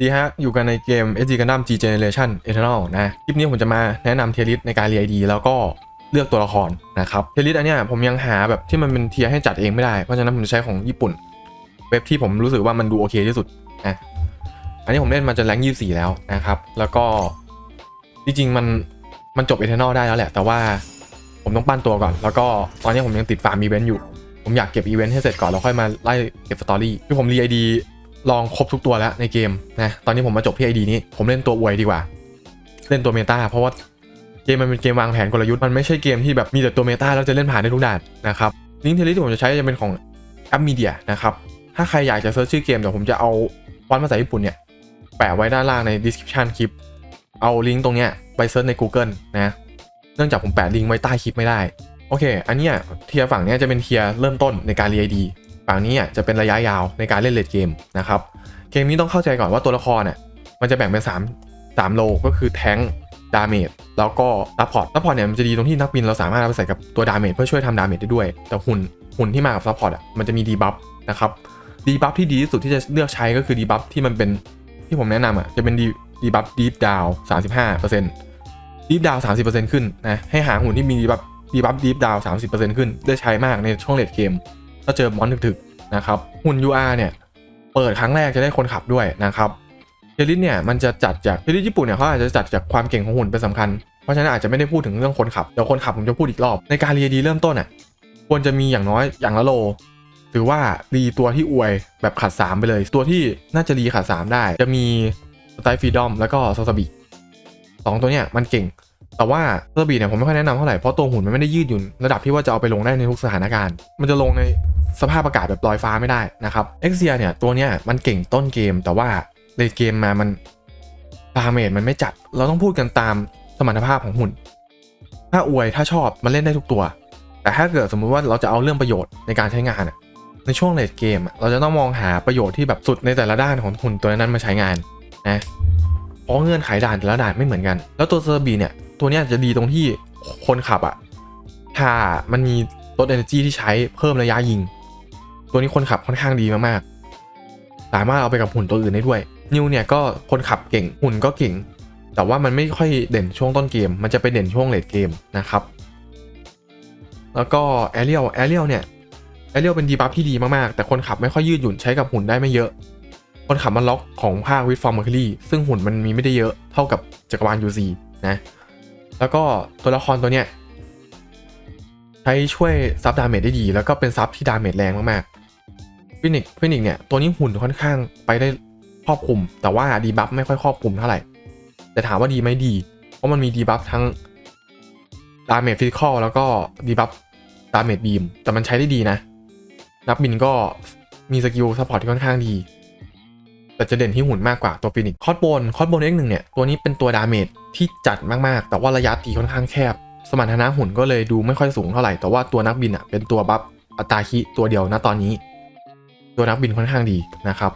ดีฮะ อยู่กันในเกม SG Gundam G Generation Eternal นะ คลิปนี้ผมจะมาแนะนำเทียริสในการเรียดีแล้วก็เลือกตัวละครนะครับ เทียริสอันเนี้ยผมยังหาแบบที่มันเป็นเทียให้จัดเองไม่ได้ เพราะฉะนั้นผมจะใช้ของญี่ปุ่น เว็บที่ผมรู้สึกว่ามันดูโอเคที่สุดนะ อันนี้ผมเล่นมาจนแรงยี่สี่แล้วนะครับ แล้วก็จริงๆมันมันจบ Eternal ได้แล้วแหละ แต่ว่าผมต้องปั้นตัวก่อน แล้วก็ตอนนี้ผมยังติดฟาร์มอีเวนต์อยู่ ผมอยากเก็บอีเวนต์ให้เสร็จก่อนแล้วค่อยมาไล่เก็บสตอรี่ คือผมรีไอดี ลองครบทุกตัวแล้วในเกมนะตอนนี้ผมมาจบที่ไอดีนี้ ผมเล่นตัวอวยดีกว่า เล่นตัวเมตาเพราะว่าเกมมันเป็นเกมวางแผนกลยุทธ์มันไม่ใช่เกมที่แบบมีแต่ตัวเมตาแล้วจะเล่นผ่านได้ทุกด่านนะครับลิงก์เทลิที่ผมจะใช้จะเป็นของแอปมีเดียนะครับถ้าใครอยากจะเซิร์ชชื่อเกมเดี๋ยวผมจะเอาฟอนต์ภาษาญี่ปุ่นเนี่ยแปะไว้ด้านล่างใน description คลิป เอาลิงก์ตรงเนี้ยไปเซิร์ชใน Google นะเนื่องจากผมแปะลิงก์ไว้ใต้คลิปไม่ได้ โอเค อันเนี้ยเทียร์ฝั่งเนี้ยจะเป็นเทียร์เริ่มต้นในการเรียดี ฝั่งนี้จะเป็นระยะยาวในการเล่นเลดเกมนะครับเกมนี้ต้องเข้าใจก่อนว่าตัวละครน่ะมันจะแบ่งเป็น 3 3 โลก็คือแทงดาเมจแล้วก็ซัพพอร์ตซัพพอร์ตเนี่ยมันจะดีตรงที่นักบินเราสามารถเอาไปใส่กับตัวดาเมจเพื่อช่วยทำดาเมจได้ด้วย แต่หุ่นหุ่นที่มากับซัพพอร์ตอะมันจะมีดีบัฟนะครับดีบัฟที่ดีที่สุดที่จะเลือกใช้ก็คือดีบัฟที่มันเป็นที่ผมแนะนำอะจะเป็นดีดีบัฟดีฟดาวสามสิบห้าเปอร์เซ็นต์ดีฟดาวสามสิบเปอร์เซ็นต์ขึ้นนะให้หาหุ่นที่มีดีบัฟดีบัฟดีฟดาวสามสิบเปอร์เซ็นต์ขึ้นได้ใช้มากในช่วงเลดเกม ถ้าเจอบอลถึกๆนะครับหุ่น UR เนี่ยเปิดครั้งแรกจะได้คนขับด้วยนะครับเทลิสเนี่ยมันจะจัดจากเทลิสญี่ปุ่นเนี่ยเขาอาจจะจัดจากความเก่งของหุ่นเป็นสำคัญ เพราะฉะนั้นอาจจะไม่ได้พูดถึงเรื่องคนขับ เดี๋ยวคนขับผมจะพูดอีกรอบ ในการเรียดีเริ่มต้นอะควรจะมีอย่างน้อยอย่างละโลถือว่ารีตัวที่อวยแบบขัด 3 ไปเลย ตัวที่น่าจะรีขัด 3 ได้ จะมีสไตล์ฟรีดอมแล้วก็ซาซาบิสองตัวเนี่ยมันเก่ง แต่ว่าซาซาบิเนี่ยผมไม่ค่อยแนะนำเท่าไหร่เพราะตัวหุ่นมันไม่ได้ยืดหยุ่นระดับที่ว่าจะเอาไปลงได้ในทุกสถานการณ์ มันจะลงใน สภาพอากาศแบบลอยฟ้าไม่ได้นะครับเอ็กเซียเนี่ยตัวเนี้ยมันเก่งต้นเกม แต่ว่าในเกมมามันพาเมจมันไม่จัด เราต้องพูดกันตามสมรรถภาพของหุ่น ถ้าอวยถ้าชอบมันเล่นได้ทุกตัว แต่ถ้าเกิดสมมุติว่าเราจะเอาเรื่องประโยชน์ในการใช้งานในช่วงเลดเกม เราจะต้องมองหาประโยชน์ที่แบบสุดในแต่ละด้านของหุ่นตัวนั้นมาใช้งานนะเพราะเงื่อนไขด่านแต่ละด่านไม่เหมือนกัน แล้วตัวเซอร์บีเนี่ยตัวเนี้ยจะดีตรงที่คนขับอะถ้ามันมีลด energy ที่ใช้เพิ่มระยะยิง ตัวนี้คนขับค่อนข้างดีมากๆ สามารถเอาไปกับหุ่นตัวอื่นได้ด้วย นิวเนี่ยก็คนขับเก่ง หุ่นก็เก่ง แต่ว่ามันไม่ค่อยเด่นช่วงต้นเกม มันจะไปเด่นช่วงเลดเกมนะครับ แล้วก็แอเรียลแอเรียลเนี่ยแอเรียลเป็นดีบัฟที่ดีมากๆ แต่คนขับไม่ค่อยยืดหยุ่นใช้กับหุ่นได้ไม่เยอะ คนขับมันล็อกของภาควิฟฟอร์มเมอร์คิลี่ซึ่งหุ่นมันมีไม่ได้เยอะเท่ากับจักรวาลยูซีนะ แล้วก็ตัวละครตัวเนี้ย ช้ช่วยซับดาเมจได้ดี แล้วก็เป็นซับที่ดาเมจแรงมากๆฟินิกฟินิกเนี่ยตัวนี้หุ่นค่อนข้างไปได้ครอบคลุม แต่ว่าดีบัฟไม่ค่อยครอบคลุมเท่าไหร่ แต่ถามว่าดีไหมดี เพราะมันมีดีบัฟทั้งดาเมจฟิสิกอลแล้วก็ดีบัฟดาเมจบีม แต่มันใช้ได้ดีนะ นับบินก็มีสกิลซัพพอร์ตที่ค่อนข้างดี แต่จะเด่นที่หุ่นมากกว่าตัวฟินิกคอสโบนคอสโบนเอ็กหนึ่งเนี่ย ตัวนี้เป็นตัวดาเมจที่จัดมากๆ แต่ว่าระยะตีค่อนข้างแคบ สมรรถนะหุ่นก็เลยดูไม่ค่อยสูงเท่าไหร่ แต่ว่าตัวนักบินอะเป็นตัวบัฟอัตราคิตัวเดียวนะตอนนี้ ตัวนักบินค่อนข้างดีนะครับ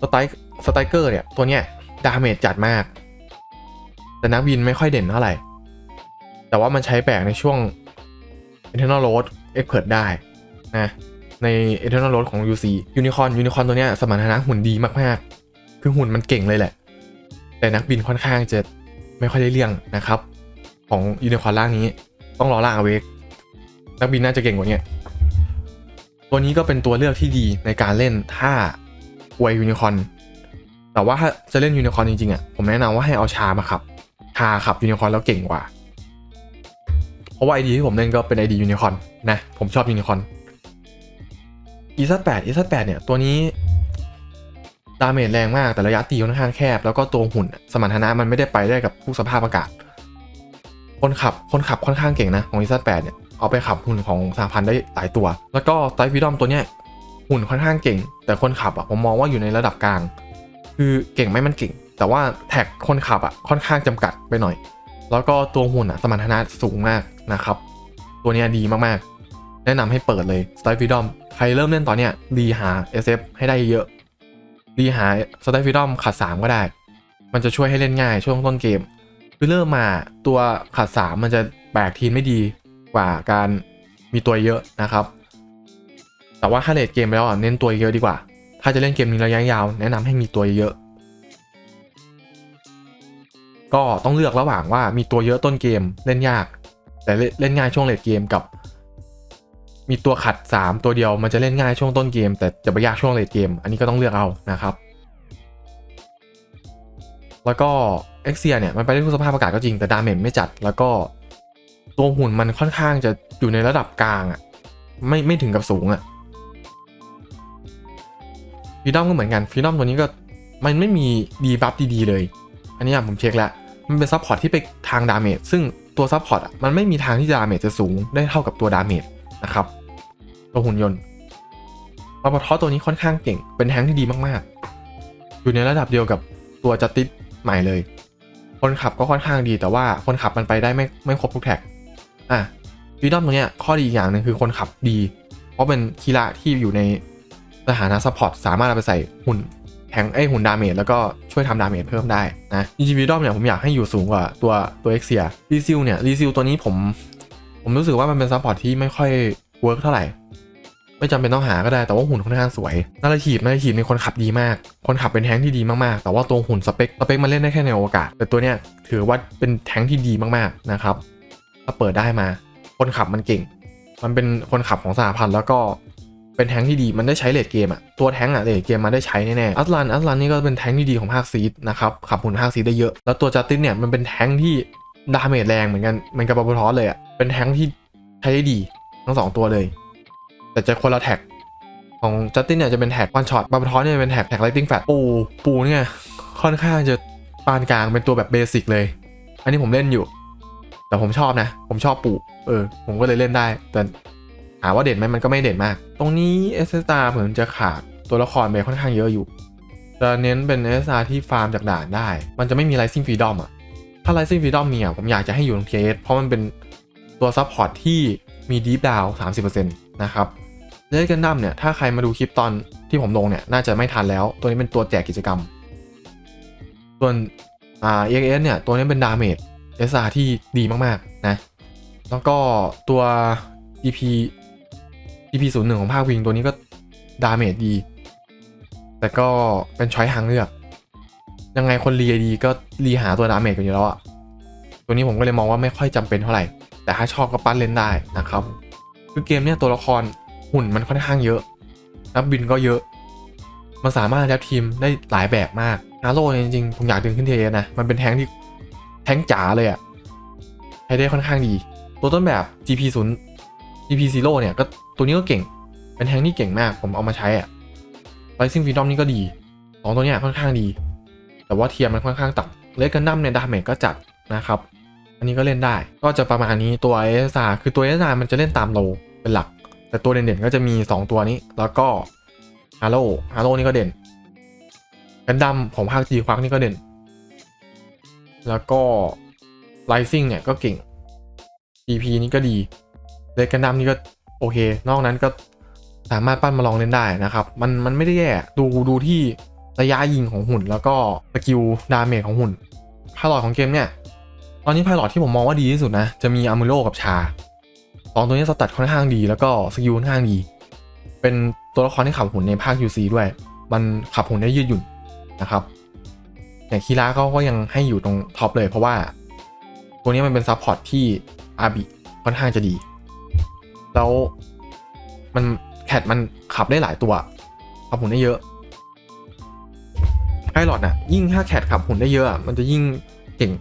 สไตล์สไตเกอร์เนี่ยตัวเนี้ยดาเมจจัดมาก แต่นักบินไม่ค่อยเด่นเท่าไหร่ แต่ว่ามันใช้แปลกในช่วง Eternal Road Expert ได้นะใน Eternal Road ของ UC Unicorn Unicorn ตัวเนี้ยสมรรถนะหุ่นดีมากๆ คือหุ่นมันเก่งเลยแหละ แต่นักบินค่อนข้างจะไม่ค่อยได้เรื่องนะครับ ของยูนิคอร์นล่างนี้ ต้องรอล่างอเวกนักบินน่าจะเก่งกว่านี้ตัวนี้ก็เป็นตัวเลือกที่ดีในการเล่นถ้าอวยยูนิคอร์นแต่ว่าถ้าจะเล่นยูนิคอร์นจริงๆอะผมแนะนำว่าให้เอาชามาขับชาขับยูนิคอร์นแล้วเก่งกว่า เพราะว่าไอดีที่ผมเล่นก็เป็นไอดียูนิคอร์นนะผมชอบยูนิคอร์นอีซัดแปดอีซัดแปดเนี่ยตัวนี้ดาเมจแรงมากแต่ระยะตีค่อนข้างแคบ แล้วก็ตัวหุ่นสมรรถนะมันไม่ได้ไปได้กับทุกสภาพอากาศ คนขับคนขับค่อนข้างเก่งนะ ของอีซัดแปดเนี่ยเอาไปขับหุ่นของสาพันได้หลายตัว แล้วก็ไตฟิดอมตัวเนี้ยหุ่นค่อนข้างเก่ง แต่คนขับอะผมมองว่าอยู่ในระดับกลาง คือเก่งไหมมันเก่ง แต่ว่าแท็กคนขับอะค่อนข้างจำกัดไปหน่อย แล้วก็ตัวหุ่นอะสมรรถนะสูงมากนะครับ ตัวเนี้ยดีมากๆ แนะนำให้เปิดเลย s t y f r e e d o m ใครเริ่มเล่นตอนเนี้ยรีหา SF ให้ได้เยอะรีหา s t y f r e e d o m ขัด3ก็ได้ มันจะช่วยให้เล่นง่ายช่วงต้นเกม คือเริ่มมาตัวขัด3มันจะแบกทีมไม่ดีกว่าการมีตัวเยอะนะครับ แต่ว่าถ้าเลดเกมไปแล้วเน้นตัวเยอะดีกว่า ถ้าจะเล่นเกมนี้ระยะยาว แนะนำให้มีตัวเยอะ ก็ต้องเลือกระหว่างว่ามีตัวเยอะต้นเกมเล่นยาก แต่เล่นเล่นง่ายช่วงเลดเกมกับ มีตัวขัด 3 ตัวเดียวมันจะเล่นง่ายช่วงต้นเกม แต่จะไปยากช่วงเลดเกม อันนี้ก็ต้องเลือกเอานะครับ แล้วก็เอ็กเซียเนี่ยมันไปได้ทุกสภาพอากาศก็จริงแต่ดาเมจไม่จัด แล้วก็ตัวหุ่นมันค่อนข้างจะอยู่ในระดับกลางอะ่ะไม่ไม่ถึงกับสูงอะ่ะฟีดอมก็เหมือนกันฟีดอมตัวนี้ก็มันไม่มีดีบัฟดีๆเลย อันนี้ผมเช็คแล้ว มันเป็นซัพพอร์ตที่ไปทางดาเมจซึ่งตัวซัพพอร์ตอะมันไม่มีทางที่ดาเมจจะสูงได้เท่ากับตัวดาเมจนะครับตัวหุ่นยนต์ปาปทอตัวนี้ค่อนข้างเก่ง เป็นแทงค์ที่ดีมากๆ อยู่ในระดับเดียวกับตัวจัตติส ใหม่เลย คนขับก็ค่อนข้างดีแต่ว่าคนขับมันไปได้ไม่ไม่ครบทุกแท็กอะฟีดอมตัวเนี้ยข้อดีอย่างหนึ่งคือคนขับดี เพราะเป็นคีระที่อยู่ในสถานะซัพพอร์ตสามารถเอาไปใส่หุ่นแทงไอหุ่นดาเมจแล้วก็ช่วยทำดาเมจเพิ่มได้นะจริงๆฟีดอมเนี่ยผมอยากให้อยู่สูงกว่าตัวตัวเอ็กเซียรีซิลเนี่ยรีซิลตัวนี้ผม ผมรู้สึกว่ามันเป็นซัพพอร์ตที่ไม่ค่อยเวิร์กเท่าไหร่ ไม่จำเป็นต้องหาก็ได้แต่ว่าหุ่นค่อนข้างสวยนาราทีฟนาราทีฟเป็นคนขับดีมาก คนขับเป็นแท้งที่ดีมากๆ แต่ว่าตัวหุ่นสเปคสเปคมันเล่นได้แค่ในโอกาสแต่ตัวเนี้ยถือว่าเป็นแท้งที่ดีมากๆนะครับถ้าเปิดได้มา คนขับมันเก่ง มันเป็นคนขับของสหพันธ์แล้วก็เป็นแท้งที่ดีมันได้ใช้เลดเกมอะตัวแท้งอะเลดเกมมันได้ใช้แน่ๆอัสลันอัสลันนี่ก็เป็นแท้งที่ดีของภาคซีดนะครับขับหุ่นภาคซีดได้เยอะ แล้วตัวจัสตินเนี่ยมันเป็นแท้งที่ดาเมจแรงเหมือนกันเหมือนกับบาบทอสเลยอะเป็นแท้งที่ใช้ได้ดีทั้งสองตัวเลย แต่จะคนละแท็กของจัสตินเนี่ยจะเป็นแท็กวันช็อตบาบทอสเนี่ยเป็นแท็กแท็กไลติงแฟตปูปูเนี่ยค่อนข้างจะปานกลางเป็นตัวแบบเบสิกเลย อันนี้ผมเล่นอยู่ แต่ผมชอบนะ ผมชอบปูเออ ผมก็เลยเล่นได้ แต่ถามว่าเด่นไหมมันก็ไม่เด่นมาก ตรงนี้เอสตาเหมือนจะขาดตัวละครไปค่อนข้างเยอะอยู่จะเน้นเป็นเอสตาที่ฟาร์มจากด่านได้ มันจะไม่มีไลซิ่งฟรีดอมอะถ้าไลซิ่งฟรีดอมมีอะผมอยากจะให้อยู่ตรงเทสเพราะมันเป็นตัวซัพพอร์ตที่มีดีฟดาว30%นะครับ เลดกันดั้มเนี่ยถ้าใครมาดูคลิปตอนที่ผมลงเนี่ยน่าจะไม่ทันแล้ว ตัวนี้เป็นตัวแจกกิจกรรม ส่วนอ่าเอ็กเอสเนี่ยตัวนี้เป็นดาเมจเอสอาที่ดีมากๆนะแล้วก็ตัว EP EP 0 1ของภาควิงตัวนี้ก็ดาเมจดี แต่ก็เป็นช้อยทางเลือก ยังไงคนรีดีก็รีหาตัวดาเมจกันอยู่แล้วอะตัวนี้ผมก็เลยมองว่าไม่ค่อยจำเป็นเท่าไหร่ แต่ถ้าชอบก็ปั้นเล่นได้นะครับ คือเกมเนี้ยตัวละคร หุ่นมันค่อนข้างเยอะ นักบินก็เยอะ มันสามารถยับทีมได้หลายแบบมากฮาโร่เนี่ยจริงๆผมอยากดึงขึ้นเทนะ มันเป็นแท้งที่แท้งจ๋าเลยอะใช้ได้ค่อนข้างดี ตัวต้นแบบ GP 0 GP 0เนี่ยก็ตัวนี้ก็เก่ง เป็นแท้งที่เก่งมาก ผมเอามาใช้อะ Rising Freedom นี่ก็ดีสองตัวเนี้ยค่อนข้างดี แต่ว่าเทียมมันค่อนข้างต่ำเลกันดั้มเนี่ยดาเมจก็จัดนะครับ อันนี้ก็เล่นได้ ก็จะประมาณนี้ตัวเอสาคือตัวเอสามันจะเล่นตามโลเป็นหลัก แต่ตัวเด่นๆก็จะมี 2 ตัวนี้ แล้วก็ฮาโลฮาโลนี่ก็เด่นกันดัมของภาคจีควักนี่ก็เด่น แล้วก็ไ i ซิ่งเนี่ยก็เก่ง GP นี่ก็ดีเลกันดัมนี่ก็โอเค นอกนั้นก็สามารถปั้นมาลองเล่นได้นะครับ มันมันไม่ได้แย่ ดูดูที่ระยะยิงของหุ่น แล้วก็สกิลดาเมจของหุ่นพาลอตของเกมเนี่ย ตอนนี้พาลอตที่ผมมองว่าดีที่สุดนะ จะมีอามูโลกับชา สองตัวนี้สตัดค่อนข้างดีแล้วก็สกิลค่อนข้างดี เป็นตัวละครที่ขับหุ่นในภาค UC ด้วย มันขับหุ่นได้ยืดหยุ่นนะครับ อย่างคีราเขาก็ยังให้อยู่ตรงท็อปเลยเพราะว่า ตัวนี้มันเป็นซัพพอร์ตที่อาบิค่อนข้างจะดี แล้วมันแคทมันขับได้หลายตัว ขับหุ่นได้เยอะไพลอตอะยิ่งถ้าแคทขับหุ่นได้เยอะมันจะยิ่งเก่ง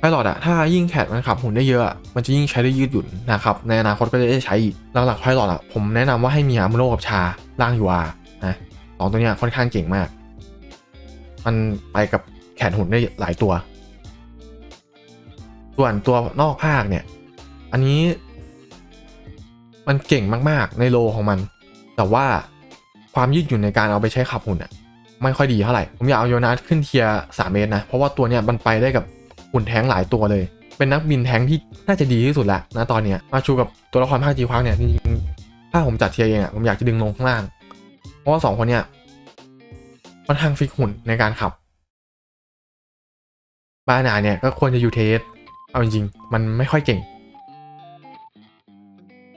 ไพลอตอะถ้ายิ่งแคทมันขับหุ่นได้เยอะ มันจะยิ่งใช้ได้ยืดหยุ่นนะครับ ในอนาคตก็จะได้ใช้อีกหลักๆไพลอตอะผมแนะนำว่าให้มีอาร์มโลกับชาล่างยูอานะสองตัวเนี้ยค่อนข้างเก่งมาก มันไปกับแขนหุ่นได้หลายตัว ส่วนตัวนอกภาคเนี่ย อันนี้ มันเก่งมากๆในโลของมัน แต่ว่าความยืดหยุ่นในการเอาไปใช้ขับหุ่นอะไม่ค่อยดีเท่าไหร่ ผมอยากเอาโยนัสขึ้นเทียร์สามเมตรนะ เพราะว่าตัวเนี้ยมันไปได้กับ หุ่นแท้งหลายตัวเลย เป็นนักบินแท้งที่น่าจะดีที่สุดละนะตอนเนี้ยมาชูกับตัวละครภาคจีควักเนี่ยจริงๆถ้าผมจัดเทียร์เองอะผมอยากจะดึงลงข้างล่าง เพราะว่าสองคนเนี้ยค่อนข้างฟิกหุ่นในการขับ บานาเนี่ยก็ควรจะอยู่เทสเอาจริงๆ มันไม่ค่อยเก่ง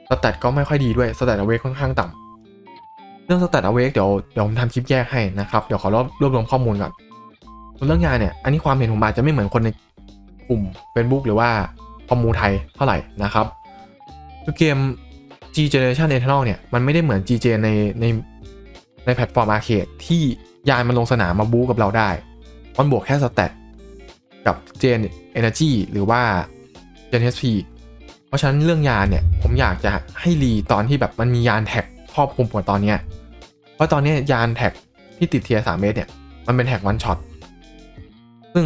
สแตทก็ไม่ค่อยดีด้วยสแตทเอาเวกค่อนข้างต่เรื่อง Stat Awake เดี๋ยวเดี๋ยวผมทำคลิปแยกให้นะครับ เดี๋ยวขอรวบรวมข้อมูลก่อนเรื่องยานเนี่ย อันนี้ความเห็นผมอาจจะไม่เหมือนคนใน ลุ่ม Facebook หรือว่าคอมมูไทยเท่าไหร่นะครับคือเกม G Generation Eternal เนี่ย มันไม่ได้เหมือน GJ ในในในแพลตฟอร์มอาร์เคดที่ยานมันลงสนามมาบู๊กับเราได้ มันบวกแค่สแตทกับเจน Energy หรือว่า Gen HP เพราะฉะนั้นเรื่องยานเนี่ย ผมอยากจะให้รีตอนที่แบบมันมียานแท็กครอบคลุมกว่าตอนเนี้ยเพราะตอนนี้ยยานแท็กที่ติดเทียร์สามเมตรเนี่ย มันเป็นแท็กวันช็อตซึ่ง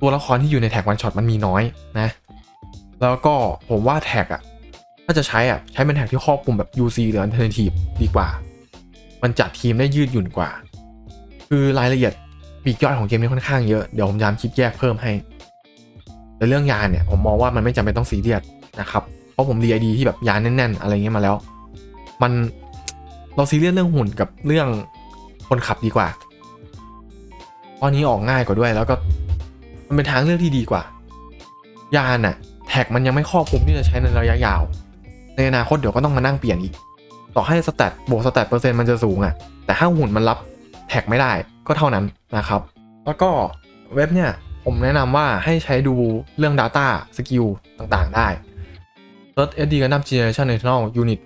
ตัวละครที่อยู่ในแท็กวันช็อตมันมีน้อยนะ แล้วก็ผมว่าแท็กอะถ้าจะใช้อะใช้เป็นแท็กที่ครอบคลุมแบบ UC หรือ Alternative ดีกว่า มันจัดทีมได้ยืดหยุ่นกว่า คือรายละเอียดปีกย่อยของเกมนี้ค่อนข้างเยอะ เดี๋ยวผมยามคิดแยกเพิ่มให้ แต่เรื่องยานเนี่ยผมมองว่ามันไม่จำเป็นต้องซีเรียสนะครับ เพราะผมดีไอดีที่แบบยานแน่นๆ อะไรเงี้ยมาแล้ว มันเราซีเรียสเรื่องหุ่นกับเรื่องคนขับดีกว่าตอนนี้ออกง่ายกว่าด้วยแล้วก็ มันเป็นทางเลือกที่ดีกว่า ยานน่ะแท็กมันยังไม่ครอบคลุมที่จะใช้ในระยะยาว ในอนาคตเดี๋ยวก็ต้องมานั่งเปลี่ยนอีก ต่อให้สแตทบวกสแตทเปอร์เซ็นต์มันจะสูงอะ่ะแต่ถ้าหุ่นมันรับแท็กไม่ได้ก็เท่านั้นนะครับ แล้วก็เว็บเนี่ยผมแนะนำว่าให้ใช้ดูเรื่อง Data Skill ต่างๆ ได้ Search SD Gundam Generation Eternal Unit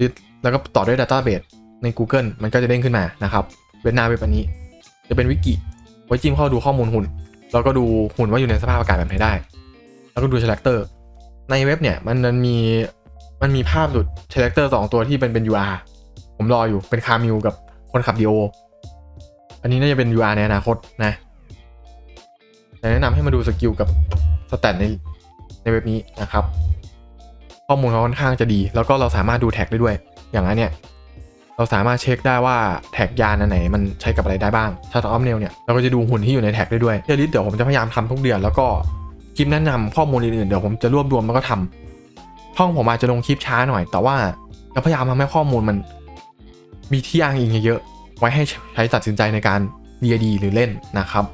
List แล้วก็ต่อด้วย Database ใน Google มันก็จะเด้งขึ้นมานะครับ เว็บหน้าเว็บอันนี้ จะเป็นวิกิ ไว้จิ้มเข้าดูข้อมูลหุ่น แล้วก็ดูหุ่นว่าอยู่ในสภาพอากาศแบบไหนได้ แล้วก็ดู Selector ในเว็บเนี่ยมันมันมีมันมีภาพหลุด Selector สองตัวที่เป็นเป็น UR ผมรออยู่เป็นคามิวกับคนขับดีโอ อันนี้น่าจะเป็น UR ในอนาคตนะแต่แนะนำให้มาดูสกิลกับสแตทในในเว็บนี้นะครับ ข้อมูลเขาค่อนข้างจะดี แล้วก็เราสามารถดูแท็กได้ด้วย อย่างนั้นเนี่ย เราสามารถเช็คได้ว่าแท็กยานอันไหนมันใช้กับอะไรได้บ้างชาร์ตออฟเนลเนี่ยเราก็จะดูหุ่นที่อยู่ในแท็กได้ด้วยเทลิสเดี๋ยวผมจะพยายามทำทุกเดือนแล้วก็คลิปแนะนำข้อมูลอื่นๆเดี๋ยวผมจะรวบรวมแล้วก็ทำช่องผมอาจจะลงคลิปช้าหน่อย แต่ว่าจะพยายามทำให้ข้อมูลมัน มีที่อ้างอิงเยอะๆไว้ให้ใช้ตัดสินใจในการเรียดีหรือเล่นนะครับ